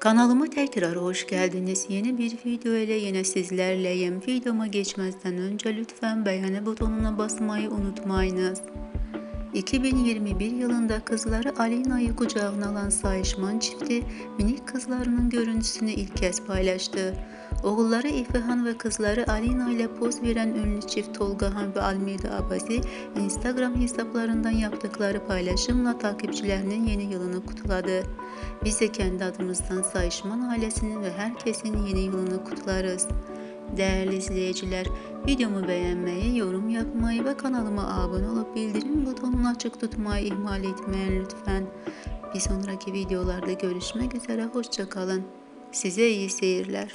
Kanalıma tekrar hoş geldiniz. Yeni bir video ile yine sizlerleyim. Videoma geçmezden önce lütfen beğeni butonuna basmayı unutmayınız. 2021 yılında kızları Alina'yı kucağına alan Sayışman çifti minik kızlarının görüntüsünü ilk kez paylaştı. Oğulları İfehan ve kızları Alina ile poz veren ünlü çift Tolgahan ve Almida Abazi Instagram hesaplarından yaptıkları paylaşımla takipçilerinin yeni yılını kutladı. Biz de kendi adımızdan Sayışman ailesinin ve herkesin yeni yılını kutlarız. Değerli izleyiciler, videomu beğenmeyi, yorum yapmayı ve kanalıma abone olup bildirim butonunu açık tutmayı ihmal etmeyin lütfen. Bir sonraki videolarda görüşmek üzere, hoşçakalın. Size iyi seyirler.